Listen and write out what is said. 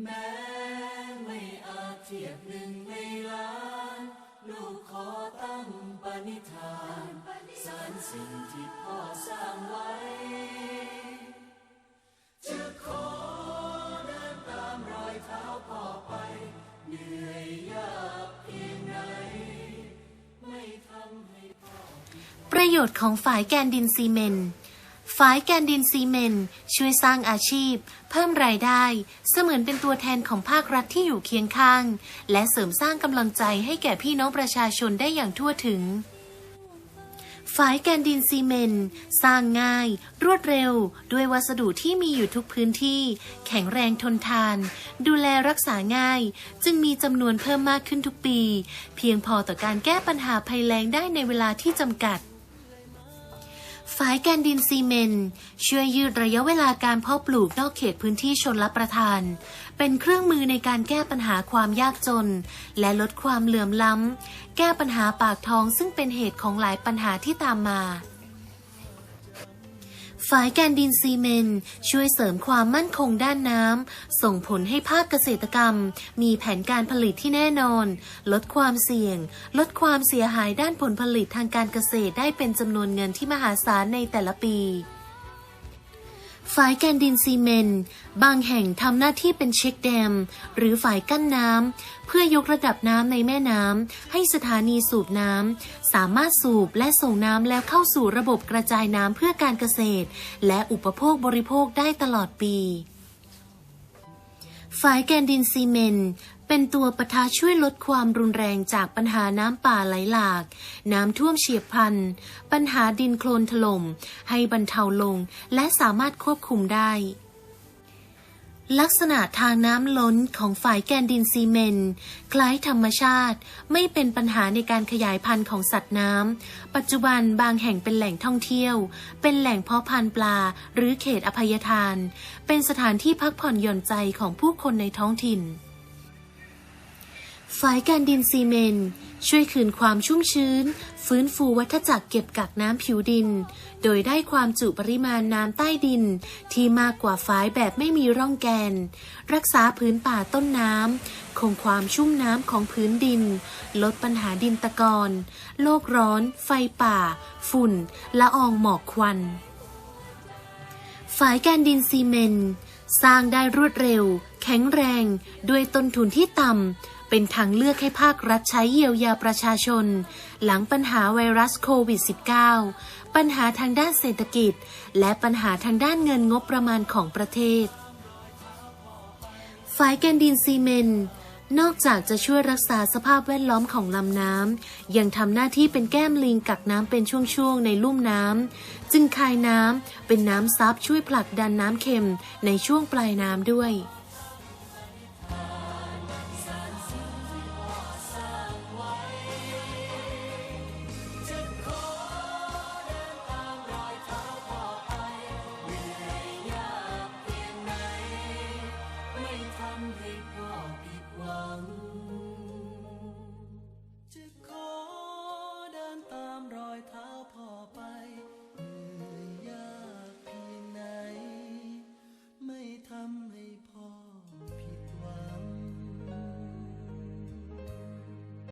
แม้ไม่อาจเทียบหนึ่งในล้าน ลูกขอตั้งปณิธานสารสิ่งที่พ่อสร้างไว้ จะขอเดินตามรอยเท้าพ่อไป เหนื่อยยากเพียงไหนไม่ทำให้ประโยชน์ของฝายแกนดินซีเมนต์ ฝายแกนดินซีเมนต์ช่วยสร้างอาชีพ เพิ่มรายได้ เสมือนเป็นตัวแทนของภาครัฐที่อยู่เคียงข้าง และเสริมสร้างกำลังใจให้แก่พี่น้องประชาชนได้อย่างทั่วถึงฝายแกนดินซีเมนต์สร้างง่าย รวดเร็ว ด้วยวัสดุที่มีอยู่ทุกพื้นที่ แข็งแรงทนทาน ดูแลรักษาง่าย จึงมีจำนวนเพิ่มมากขึ้นทุกปี เพียงพอต่อการแก้ปัญหาภัยแล้งได้ในเวลาที่จำกัด ฝายแกนดินซีเมนช่วยยืดระยะเวลาการเพาะปลูกนอกเขตพื้นที่ชนรับประทาน เป็นเครื่องมือในการแก้ปัญหาความยากจน และลดความเหลื่อมล้ำ แก้ปัญหาปากท้องซึ่งเป็นเหตุของหลายปัญหาที่ตามมา ฝายแกนดินซีเมนช่วยเสริมความมั่นคงด้านน้ำ ส่งผลให้ภาคเกษตรกรรม มีแผนการผลิตที่แน่นอน ลดความเสี่ยง ลดความเสียหายด้านผลผลิตทางการเกษตรได้เป็นจำนวนเงินที่มหาศาลในแต่ละปี ฝายแกนดินซีเมนต์บางแห่งทำหน้าที่เป็นเช็คแดม หรือฝายกั้นน้ำเพื่อยกระดับน้ำในแม่น้ำให้สถานีสูบน้ำสามารถสูบและส่งน้ำแล้วเข้าสู่ระบบกระจายน้ำเพื่อการเกษตร และอุปโภคบริโภคได้ตลอดปี ฝายแกนดินซีเมนต์เป็นตัวปะทะช่วยลดความรุนแรงจากปัญหาน้ำป่าไหลหลาก น้ำท่วมเฉียบพลัน ปัญหาดินโคลนถล่ม ให้บรรเทาลงและสามารถควบคุมได้ ลักษณะทางน้ำล้นของฝายแกนดินซีเมนต์คล้ายธรรมชาติ ไม่เป็นปัญหาในการขยายพันธุ์ของสัตว์น้ำ ปัจจุบันบางแห่งเป็นแหล่งท่องเที่ยว เป็นแหล่งเพาะพันธุ์ปลา หรือเขตอภัยทาน เป็นสถานที่พักผ่อนหย่อนใจของผู้คนในท้องถิ่น ฝายการดินซีเมน ช่วยคืนความชุ่มชื้น ฟื้นฟูวัฏจักรเก็บกักน้ำผิวดิน โดยได้ความจุปริมาณน้ำใต้ดิน ที่มากกว่าฝายแบบไม่มีร่องแกน รักษาพื้นป่าต้นน้ำ คงความชุ่มน้ำของพื้นดิน ลดปัญหาดินตะกอนโลกร้อน ไฟป่า ฝุ่น ละอองหมอกควันฝายการดินซีเมน สร้างได้รวดเร็ว แข็งแรง ด้วยต้นทุนที่ต่ำ เป็นทางเลือกให้ภาครัฐใช้เยียวยาประชาชน หลังปัญหาไวรัสโควิด -19 ปัญหาทางด้านเศรษฐกิจ และปัญหาทางด้านเงินงบประมาณของประเทศฝายแกนดินซีเมน์นอกจากจะช่วยรักษาสภาพแวดล้อมของลำน้ำ ยังทำหน้าที่เป็นแก้มลิงกักน้ำเป็นช่วงๆในลุ่มน้ำ จึงคายน้ำเป็นน้ำซับช่วยผลักดันน้ำเค็มในช่วงปลายน้ำด้วย